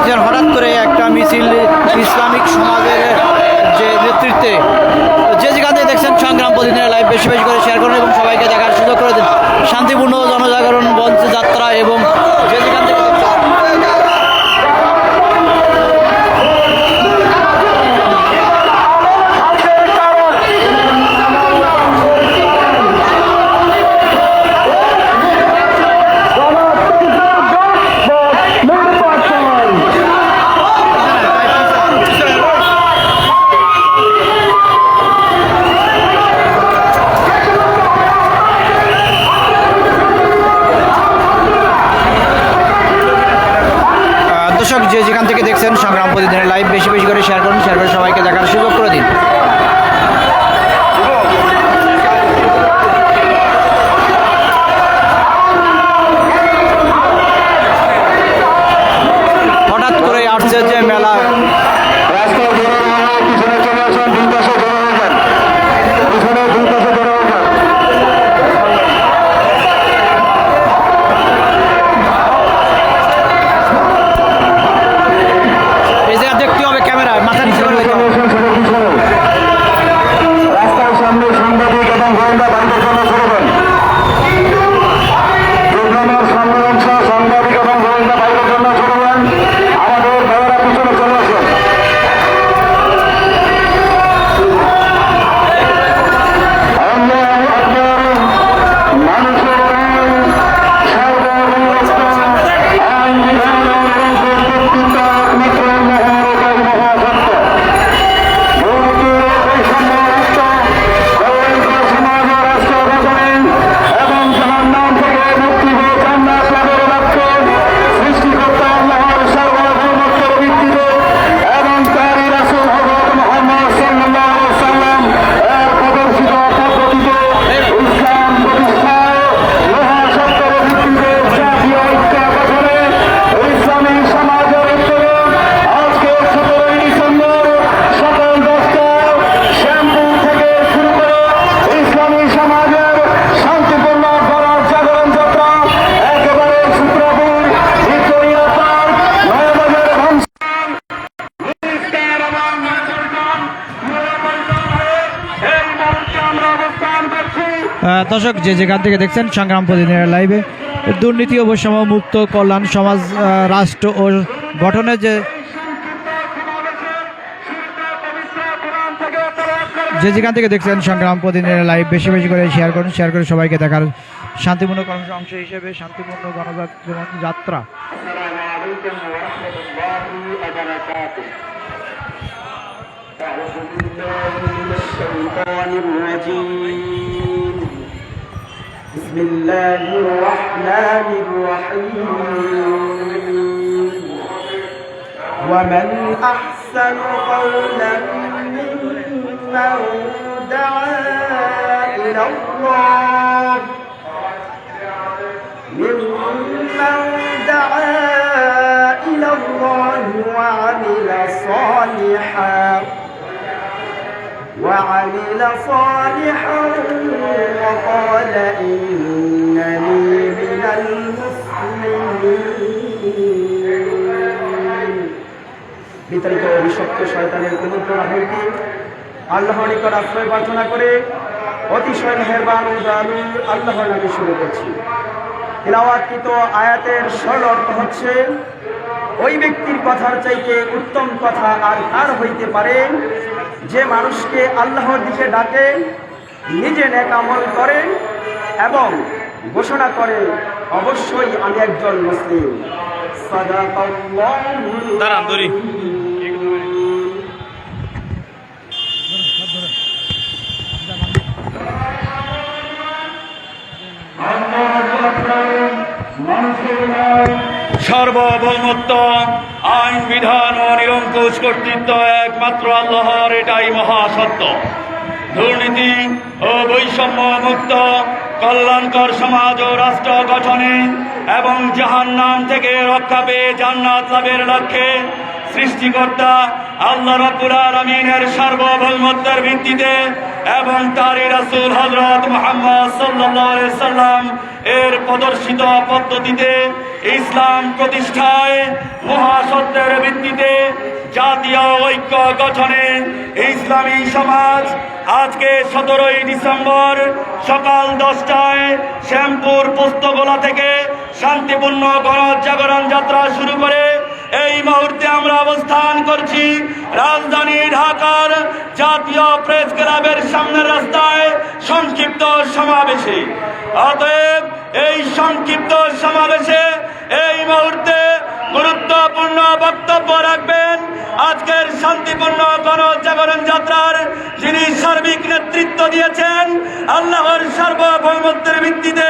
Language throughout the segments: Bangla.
দেখছেন হঠাৎ করে একটা মিছিল ইসলামিক সমাজের যে নেতৃত্বে যে যেখান থেকে দেখছেন সংগ্রাম প্রতিদিনের লাইভ বেশি বেশি করে শেয়ার করুন এবং সবাইকে দেখার সুযোগ করে দিন। শান্তিপূর্ণ জনজাগরণ মঞ্চ যাত্রা এবং যে যেখান থেকে দর্শক যে যেখান থেকে দেখছেন সংগ্রাম প্রতিদিনের লাইভে দুর্নীতি ও বৈষম্য মুক্ত কল্যাণ সমাজ আহ, রাষ্ট্র ও গঠনের যে যে যেখান থেকে দেখছেন সংগ্রাম প্রতিদিনের লাইভ বেশি বেশি করে শেয়ার করুন শেয়ার করে সবাইকে দেখার শান্তিপূর্ণ কর্মসূচির অংশ হিসেবে শান্তিপূর্ণ গণজাগরণ যাত্রা السلام عليكم ورحمة الله وبركاته أعوذ بالله من الشيطان الرجيم بسم الله الرحمن الرحيم. ومن أحسن قولا ممن دعا إلى الله. ممن دعا إلى الله وعمل صالحا. وعمل صالحا وقال إنني من المسلمين বিতাড়িত অভিশপ্ত শয়তানের কুমন্ত্রণা হইতে আল্লাহর নিকট আশ্রয় প্রার্থনা করে অতিশয় মেহেরবান ও দয়ালু আল্লাহর নামে শুরু করছি তিলাওয়াতকৃত আয়াতের সরল অর্থ হচ্ছে ওই ব্যক্তির কথার চাইতে উত্তম কথা আর কার হইতে পারে? যে মানুষকে আল্লাহর দিকে ডাকে নিজে নেক আমল করে এবং ঘোষণা করে অবশ্যই আমি একজন মুসলিম। দাঁড়ান সার্বভৌমত্ব আইন, বিধান ও নিরঙ্কুশ কর্তৃত্ব একমাত্র আল্লাহর, এটাই মহাসত্য। দুর্নীতি ও বৈষম্য মুক্ত কল্যাণকর সমাজ ও রাষ্ট্র গঠনে এবং জাহান্নাম থেকে রক্ষা পেয়ে জান্নাত লাভের লক্ষ্যে সৃষ্টিকর্তা আল্লাহ রাব্বুল আলামিনের সার্বভৌমত্বের ভিত্তিতে এবং তারই রাসূল হযরত মুহাম্মদ সাল্লাল্লাহু আলাইহি সাল্লাম এর প্রদর্শিত পদ্ধতিতে ইসলাম প্রতিষ্ঠায় মহাসত্যের ভিত্তিতে জাতীয় ঐক্য গঠনে ইসলামী সমাজ আজকে সতেরোই ডিসেম্বর সকাল দশটায় শ্যামপুর পোস্তগোলা থেকে শান্তিপূর্ণ গণজাগরণ যাত্রা শুরু করে এই মুহূর্তে আমরা অবস্থান করছি রাজধানী ঢাকার জাতীয় প্রেস ক্লাবের সামনের রাস্তায় সংক্ষিপ্ত সমাবেশে। অতএব এই সংক্ষিপ্ত সমাবেশে এই মুহূর্তে গুরুত্বপূর্ণ বক্তব্য রাখবেন। আজকের শান্তিপূর্ণ গণজাগরণ যাত্রার যিনি সার্বিক নেতৃত্ব দিয়েছেন, আল্লাহর সার্বভৌমত্বের ভিত্তিতে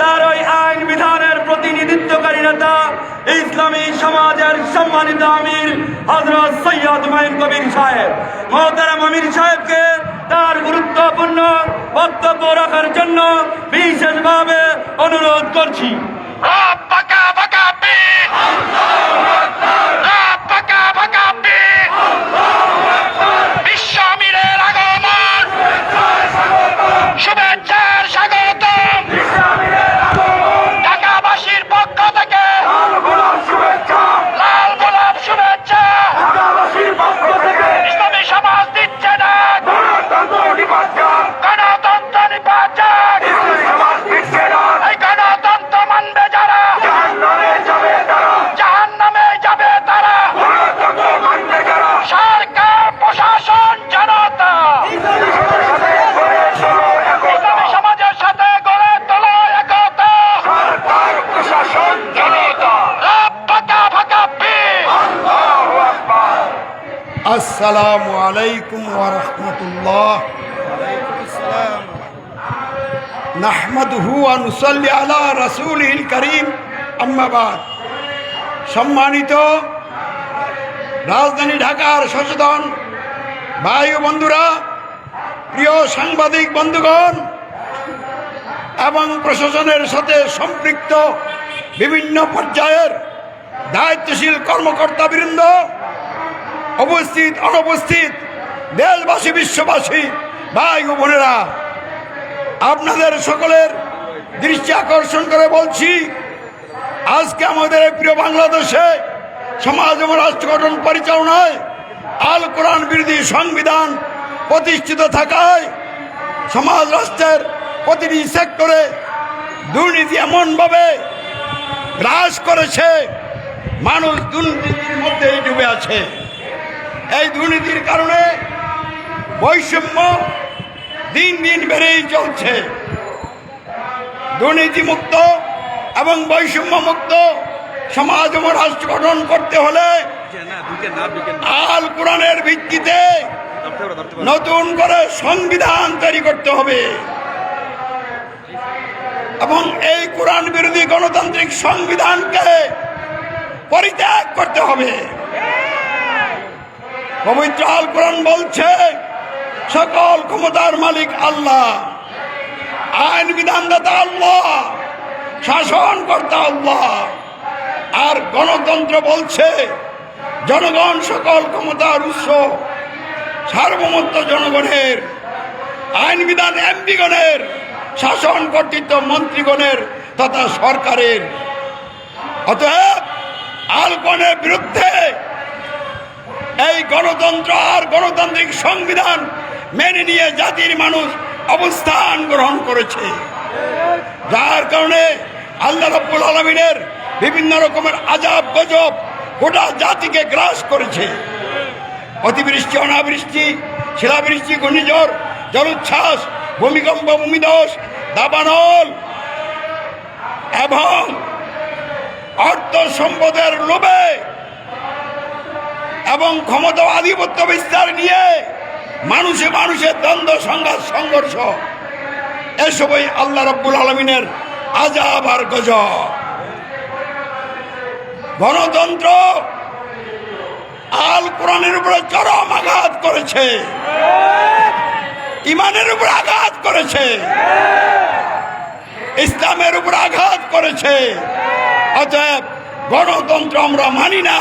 তার ওই আইন বিধানের প্রতিনিধিত্বকারী নেতা, ইসলামী সমাজের সম্মানিত আমির হজরত সৈয়দ মাইন কবির সাহেব। মহতারাম আমির সাহেবকে তার গুরুত্বপূর্ণ বক্তব্য রাখার জন্য বিশেষভাবে অনুরোধ করছি। বিশ্ব আমিরের আগমন শুভেচ্ছার আসসালামু আলাইকুম ওয়া রাহমাতুল্লাহ। নাহমাদুহু ওয়া নুসাল্লি আলা রাসূলিল কারীম। আম্মা বাদ। সম্মানিত রাজধানী ঢাকার সচেতন ও বন্ধুরা, প্রিয় সাংবাদিক বন্ধুগণ, এবং প্রশাসনের সাথে সম্পৃক্ত বিভিন্ন পর্যায়ের দায়িত্বশীল কর্মকর্তাবৃন্দ উপস্থিত অনুপস্থিত, দেশবাসী, বিশ্ববাসী, ভাই ও বোনেরা, আপনাদের সকলের দৃষ্টি আকর্ষণ করে বলছি, আজকে আমাদের প্রিয় বাংলাদেশে সমাজ এবং রাষ্ট্র গঠন পরিচালনায় আল কোরআন বিরোধী সংবিধান প্রতিষ্ঠিত থাকায় সমাজ রাষ্ট্রের প্রতিটি সেক্টরে দুর্নীতি এমনভাবে গ্রাস করেছে, মানুষ দুর্নীতির মধ্যেই ডুবে আছে। এই দুর্নীতির কারণে বৈষম্য দিন দিন বেড়েই চলছে। দুর্নীতিমুক্ত এবং বৈষম্য মুক্ত সমাজ ও রাষ্ট্র গঠন করতে হলে আল কোরআনের ভিত্তিতে নতুন করে সংবিধান তৈরি করতে হবে। এবং এই কোরআন বিরোধী গণতান্ত্রিক সংবিধানকে পরিত্যাগ করতে হবে। পবিত্র আল কোরআন বলছে, সকল ক্ষমতার মালিক আল্লাহ, আইন বিধানদাতা আল্লাহ শাসন কর্তা আল্লাহ। আর গণতন্ত্র বলছে, জনগণ সকল ক্ষমতার উৎস, সার্বভৌমত্ব জনগণের, আইন বিধান এমপিগণের, শাসন কর্তৃত্ব মন্ত্রীগণের তথা সরকারের। অতএব আলকনের বিরুদ্ধে এই গণতন্ত্র আর গণতান্ত্রিক সংবিধান মেনে নিয়ে জাতির মানুষ অবস্থান গ্রহণ করেছে। যার কারণে আল্লাহ রব্বুল আলমিনের বিভিন্ন রকমের আজাব গজব গোটা জাতিকে গ্রাস করেছে। অতিবৃষ্টি, অনাবৃষ্টি, শিলাবৃষ্টি, ঘূর্ণিঝড়, জলোচ্ছ্বাস, ভূমিকম্প, ভূমিধস, দাবানল এবং অর্থ সম্পদের লোভে এবং ক্ষমতা আধিপত্য বিস্তার নিয়ে মানুষে মানুষের দ্বন্দ্ব, সংঘাত, সংঘর্ষ এসবই আল্লাহ রব্বুল আলমিনের আজাব আর গজব। গণতন্ত্র আল কোরআনের উপরে চরম আঘাত করেছে। ইমানের উপর আঘাত করেছে। ইসলামের উপর আঘাত করেছে। অতএব গণতন্ত্র আমরা মানি না,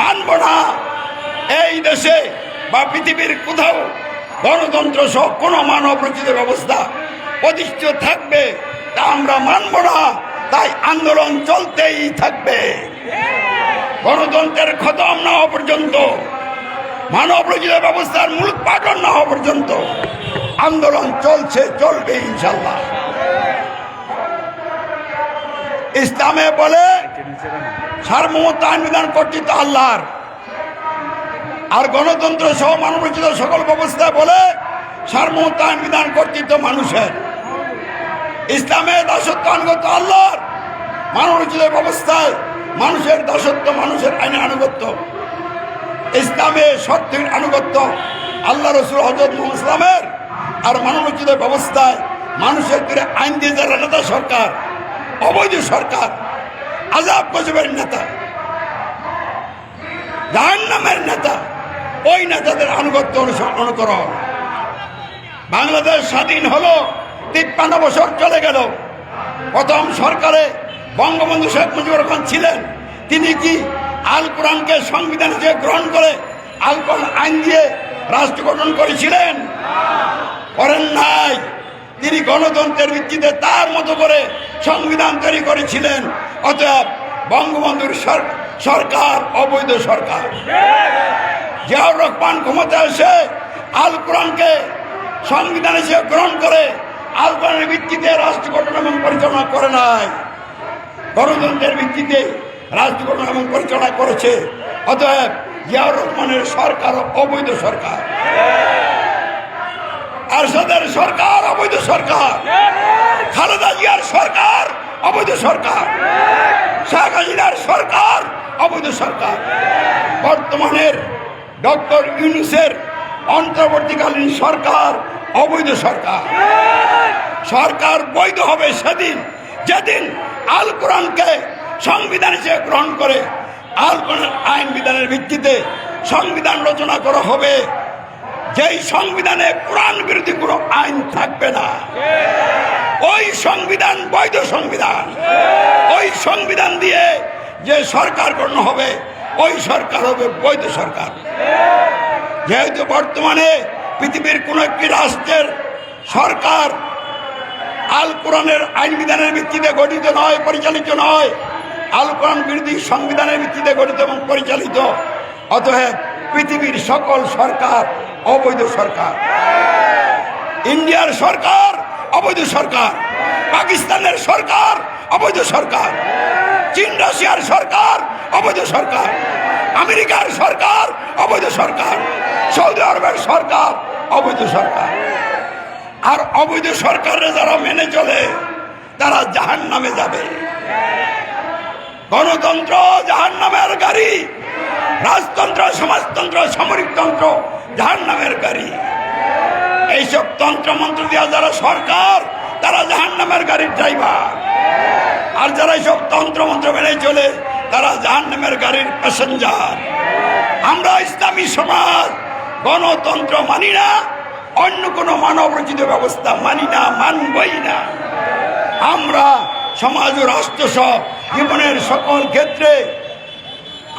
মানব না। এই দেশে বা পৃথিবীর কোথাও গণতন্ত্র সহ কোনো মানব রচিত ব্যবস্থা প্রতিষ্ঠিত থাকবে, তা আমরা মানব না, তাই আন্দোলন চলতেই থাকবে। গণতন্ত্রের খতম না হওয়া পর্যন্ত, মানব রচিত ব্যবস্থার মূল পাঠন না হওয়া পর্যন্ত আন্দোলন চলছে, চলবে ইনশাল্লাহ ইসলামে বলে, সার্বভৌমত্ব আইন বিধান কর্তৃত্ব আল্লাহর। আর গণতন্ত্র সহ মানবরচিত সকল ব্যবস্থা বলে আইন বিধান কর্তৃত্ব মানুষের। ইসলামের দাসত্ব আনুগত্য আল্লাহর। মানবরচিত ব্যবস্থায় মানুষের দাসত্ব, মানুষের আইনে আনুগত্য। ইসলামে সত্যের আনুগত্য আল্লাহ রসুল হজরত ইসলামের আর মানবরচিত ব্যবস্থায় মানুষের করে আইন দিয়ে যারা নেতা সরকার, অবৈধ সরকার আজাব গজবের নেতা, জাহান্নামের নেতা ওই নেতাদের আনুগত্য অনুসরণ অনুকরণ। বাংলাদেশ স্বাধীন হলো, তিপ্পান্ন বছর চলে গেল। প্রথম সরকারে বঙ্গবন্ধু শেখ মুজিবুর রহমান ছিলেন। তিনি কি আল কোরআনকে সংবিধান হিসেবে গ্রহণ করে, আল কোরআন আইন দিয়ে রাষ্ট্র গঠন করেছিলেন? করেন নাই। তিনি গণতন্ত্রের ভিত্তিতে তার মতো করে সংবিধান তৈরি করেছিলেন। অতএব বঙ্গবন্ধুর সর- সরকার, অবৈধ সরকার। জিয়াউর রহমান ক্ষমতা এসে আল কোরআনকে সংবিধান হিসেবে গ্রহণ করে, আল কোরআনের ভিত্তিতে রাষ্ট্র গঠন এবং পরিচালনা করে নাই। গণতন্ত্রের ভিত্তিতে রাষ্ট্র গঠন এবং পরিচালনা করেছে। অতএব জিয়াউর রহমানের সরকার অবৈধ সরকার। আরশাদের সরকার অবৈধ সরকার। খালেদা জিয়ার সরকার অবৈধ সরকার। শেখ হাসিনার সরকার অবৈধ সরকার। বর্তমানের ডক্টর ইউনুসের অন্তর্বর্তীকালীন সরকার অবৈধ সরকার। সরকার বৈধ হবে সেদিন, যেদিন আল কোরআনকে সংবিধান হিসেবে গ্রহণ করে আল কোরআন আইন বিধানের ভিত্তিতে সংবিধান রচনা করা হবে। যেই সংবিধানে কোরআন বিরোধী কোনো আইন থাকবে না, ওই সংবিধান বৈধ সংবিধান। ওই সংবিধান দিয়ে যে সরকার গঠন হবে, ওই সরকার হবে বৈধ সরকার। যেহেতু বর্তমানে পৃথিবীর কোন একটি রাষ্ট্রের সরকার আল কোরআনের আইন বিধানের ভিত্তিতে গঠিত নয়, পরিচালিত নয়। আল কোরআন বিরোধী সংবিধানের ভিত্তিতে গঠিত এবং পরিচালিত। অতএব পৃথিবীর সকল সরকার অবৈধ সরকার। ইন্ডিয়ার সরকার অবৈধ সরকার। পাকিস্তানের সরকার, অবৈধ সরকার। চীন, রাশিয়ার সরকার, অবৈধ সরকার। আমেরিকার সরকার, অবৈধ সরকার। সৌদি আরবের সরকার, অবৈধ সরকার। আর অবৈধ সরকারে যারা মেনে চলে, তারা জাহান নামে যাবে। গণতন্ত্র জাহান নামের গাড়ি, রাজতন্ত্র, সমাজতন্ত্র সামরিকতন্ত্র জাহান নামের গাড়ি। এইসব তন্ত্র মন্ত্র দেওয়া যারা সরকার তারা জাহান নামের গাড়ির ড্রাইভার। আর যারা এইসব তন্ত্র মন্ত্র মেনে চলে, তারা জাহান নামের গাড়ির প্যাসেঞ্জার। আমরা ইসলামী সমাজ, গণতন্ত্র মানি না, অন্য কোনো মানব রচিত ব্যবস্থা মানি না, মানবই না। আমরা সমাজ ও রাষ্ট্র সহ জীবনের সকল ক্ষেত্রে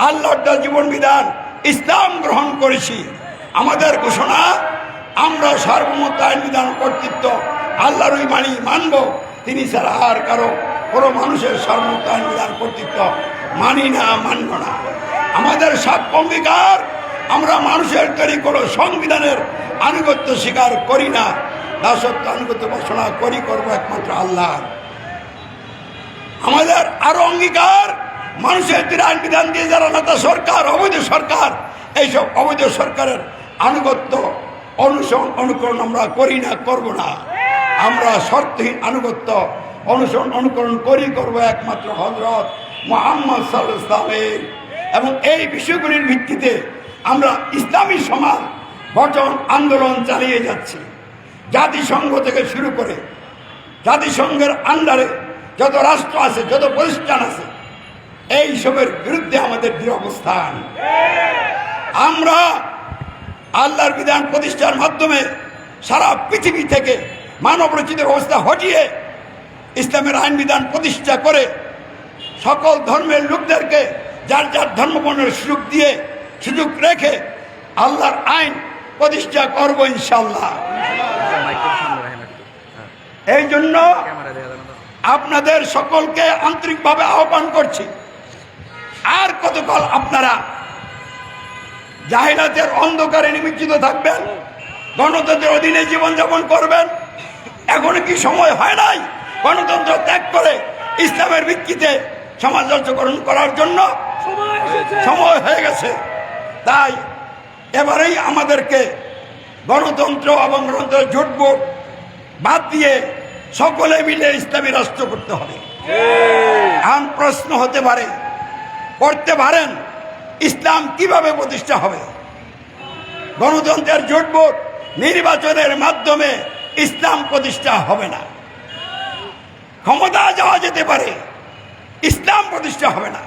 আল্লাহর জীবন বিধান ইসলাম গ্রহণ করেছি। আমাদের ঘোষণা, আমরা সার্বভৌমত্ব আইন বিধান কর্তৃত্ব আল্লাহরই মানি মানব। তিনি ছাড়া আর কারও, কোনো মানুষের বিধান কর্তৃত্ব মানি না, মানব না। আমাদের সাক্ষ্য অঙ্গীকার, আমরা মানুষের তৈরি কোনো সংবিধানের আনুগত্য স্বীকার করি না। দাসত্ব, আনুগত্য ঘোষণা করি করব একমাত্র আল্লাহ। আমাদের আরও অঙ্গীকার, মানুষের তীর আইন বিধান দিয়ে যারা নেতা সরকার, অবৈধ সরকার, এইসব অবৈধ সরকারের আনুগত্য, অনুসরণ, অনুকরণ আমরা করি না, করব না। আমরা শর্তহীন আনুগত্য অনুসরণ অনুকরণ করি করব একমাত্র হজরত মোহাম্মদ সাল্লামের এবং এই বিষয়গুলির ভিত্তিতে আমরা ইসলামী সমাজ গঠন আন্দোলন চালিয়ে যাচ্ছি। জাতিসংঘ থেকে শুরু করে জাতিসংঘের আন্ডারে যত রাষ্ট্র আছে, যত প্রতিষ্ঠান আছে, এই সবের বিরুদ্ধে আমাদের দৃঢ় অবস্থান। আমরা আল্লাহর বিধান প্রতিষ্ঠার মাধ্যমে সারা পৃথিবী থেকে মানব রচিত ব্যবস্থা হটিয়ে ইসলামের আইন বিধান প্রতিষ্ঠা করে সকল ধর্মের লোকদেরকে যার যার ধর্মবর্ণের সুযোগ দিয়ে, সুযোগ রেখে আল্লাহর আইন প্রতিষ্ঠা করব ইনশাল্লাহ এই জন্য আপনাদের সকলকে আন্তরিকভাবে আহ্বান করছি। আর কতকাল আপনারা জাহিলাতের অন্ধকারে নিমজ্জিত থাকবেন, গণতন্ত্রের অধীনে জীবনযাপন করবেন এখন কি সময় হয় নাই? গণতন্ত্র ত্যাগ করে ইসলামের ভিত্তিতে সমাজ করার জন্য সময় হয়ে গেছে। তাই এবারেই আমাদেরকে গণতন্ত্র এবং গণতন্ত্রের জোটবোট বাদ দিয়ে সকলে মিলে ইসলামী রাষ্ট্র করতে হবে। আম প্রশ্ন হতে পারে করতে পারেন ইসলাম কীভাবে প্রতিষ্ঠা হবে? গণতন্ত্রের জোটবোট নির্বাচনের মাধ্যমে ইসলাম প্রতিষ্ঠা হবে না। ক্ষমতা যাওয়া যেতে পারে, ইসলাম প্রতিষ্ঠা হবে না।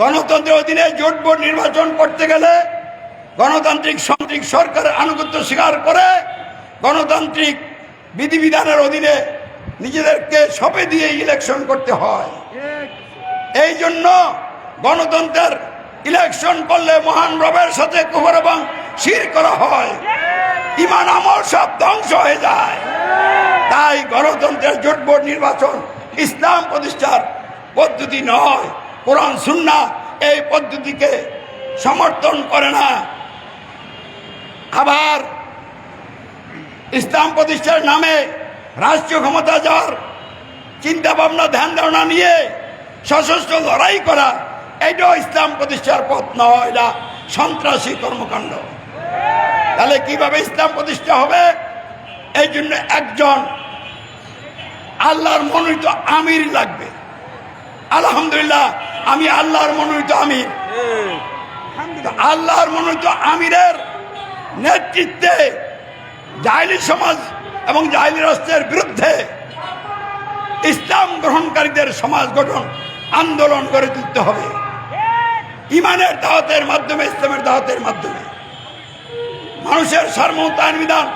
গণতন্ত্রের অধীনে জোট বোর্ড নির্বাচন করতে গেলে গণতান্ত্রিক সান্ত্রিক সরকারের আনুগত্য স্বীকার করে গণতান্ত্রিক বিধিবিধানের অধীনে নিজেদেরকে সপে দিয়ে ইলেকশন করতে হয়। এই জন্য গণতন্ত্রের ইলেকশন করলে মহান রবের সাথে কুবর এবং শির করা হয়। ইমান আমল সব ধ্বংস হয়ে যায়। তাই গণতন্ত্রের জোট বোর্ড নির্বাচন ইসলাম প্রতিষ্ঠার পদ্ধতি নয়, কোরআন, সুন্না এই পদ্ধতিকে সমর্থন করে না। আবার ইসলাম প্রতিষ্ঠার নামে রাষ্ট্রীয় ক্ষমতা যাওয়ার চিন্তা ভাবনা ধ্যান ধারণা নিয়ে সশস্ত্র লড়াই করা, এটাও ইসলাম প্রতিষ্ঠার পথ নয়, এটা সন্ত্রাসী কর্মকাণ্ড। তাহলে কীভাবে ইসলাম প্রতিষ্ঠা হবে? এই জন্য একজন আল্লাহর মনোনীত আমির লাগবে। আলহামদুলিল্লাহ, আমি আল্লাহর মনোনীত আমির। আল্লাহর মনোনীত আমিরের নেতৃত্বে জাহিলি সমাজ এবং জাহিলি রাষ্ট্রের বিরুদ্ধে ইসলাম গ্রহণকারীদের সমাজ গঠন, আন্দোলন গড়ে তুলতে হবে। ইমানের দাওয়াতের মাধ্যমে, ইসলামের দাওয়াতের মাধ্যমে। মানুষের সার্বভৌমত্ব আইন বিধান।